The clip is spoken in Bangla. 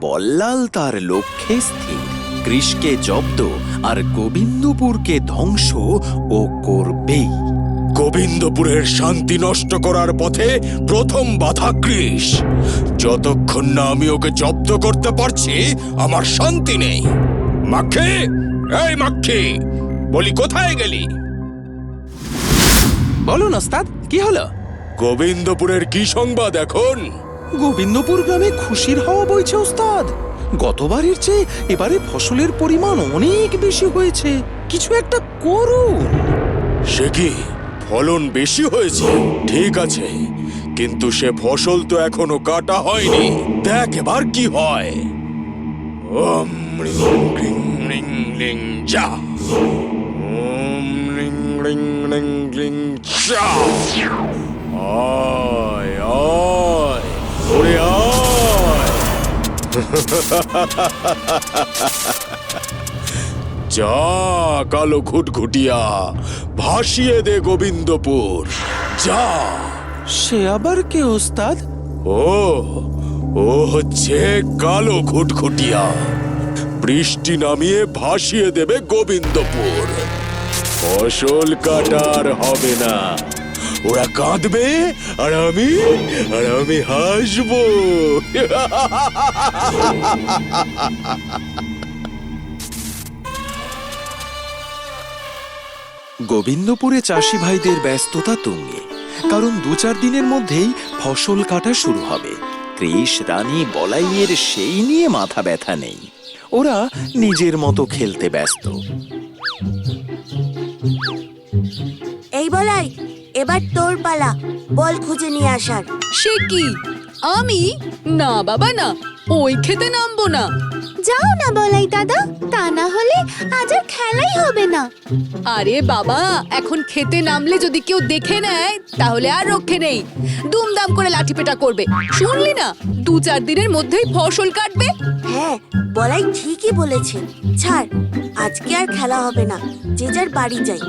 বল্লাল তার লক্ষ্যে স্থির। কৃষকে জব্দ আর গোবিন্দপুরকে ধ্বংস ও করবেই। গোবিন্দপুরের শান্তি নষ্ট করার পথে প্রথম বাধা কৃষ। যতক্ষণ না আমি ওকে জব্দ করতে পারছি আমার শান্তি নেই। মাক্ষে! এই মাক্ষে! বলি কোথায় গেলি? বলুন ওস্তাদ কি হলো? গোবিন্দপুরের কি সংবাদ এখন? গোবিন্দপুর গ্রামে খুশির হাওয়া বইছে, ওস্তাদ। গতবারের চেয়ে এবারে ফসলের পরিমাণ অনেক বেশি হয়েছে। কিছু একটা করুন। সে কি? ফলন বেশি হয়েছে? ঠিক আছে। কিন্তু সে ফসল তো এখনও কাটা হয়নি। দেখ এবার কি হয়। রিং রিং রিং যা কালো ঘুটঘুটিয়া ভাসিয়ে দে গোবিন্দপুর। যা। সে আবার কে ওস্তাদ? ও ও হচ্ছে কালো ঘুটঘুটিয়া। বৃষ্টি নামিয়ে ভাসিয়ে দেবে গোবিন্দপুর। ফসল কাটার হবে না। ওরা কাঁদবে আর আমি আর আমি হাসবো। গোবিন্দপুরে চাষি ভাইদের ব্যস্ততা তুঙ্গে কারণ দু চার দিনের মধ্যেই ফসল কাটা শুরু হবে। কৃষ রানী বলাইয়ের সেই নিয়ে মাথা ব্যথা নেই। ওরা নিজের মতো খেলতে ব্যস্ত। এই বলাই এবার তোর পালা। বল খুঁজে নিয়ে আসার। সে কি? আমি? না বাবা না। ওই খেতে নামবো না। যাও না বলাই দাদা তা না হলে আজ আর খেলাই হবে না। আরে বাবা এখন খেতে নামলে যদি কেউ দেখে নেয় তাহলে আর রক্ষে নেই। দুমদাম করে লাঠি পেটা করবে। শুনলি না? দু চার দিনের মধ্যেই ফসল কাটবে। হ্যাঁ বলাই ঠিকই বলেছে। ছাড় আজকে আর খেলা হবে না। যে যার বাড়ি যাই।